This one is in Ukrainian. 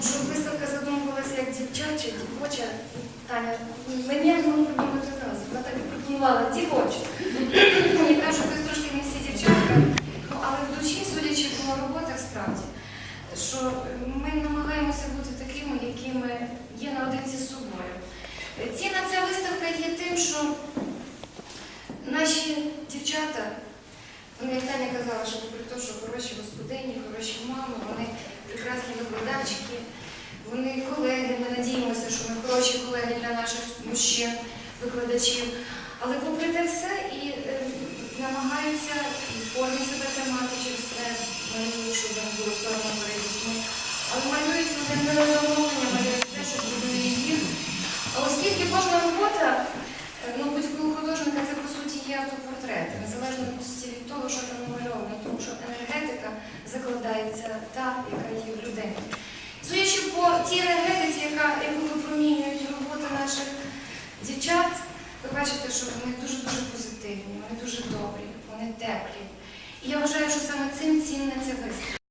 Тому що виставка задумувалася як дівчача, дівоча. Таня, мені не могла придумати одразу. Вона так і пропонувала дівоча. Я кажу, що трошки не всі дівчатка. Ну, але в душі, судячи по роботах, справді, що ми намагаємося бути такими, якими є наодинці з собою. Ціна ця виставка є тим, що наші дівчата, вони, як Таня казала, що попри те, що хороші господині, хороші мами, вони прекрасні вони колеги, ми надіємося, що ми хороші колеги для наших мужчин, викладачів. Але попри те все і е, намагаються і формі себе тримати через те, малюють, щоб не було сторону передісну. Але малюють на замовлення, малюють те, що будує їх. А оскільки кожна робота, е, ну, будь-якого художника, це по суті є автопортрет, незалежно по суті від того, що там намальовано, тому що енергетика закладається та, яка є в людей. Судячи по тій енергетиці, яка, яку випромінюють роботи наших дівчат, бачите, що вони дуже-дуже позитивні, вони дуже добрі, вони теплі. І я вважаю, що саме цим цінне це виставка.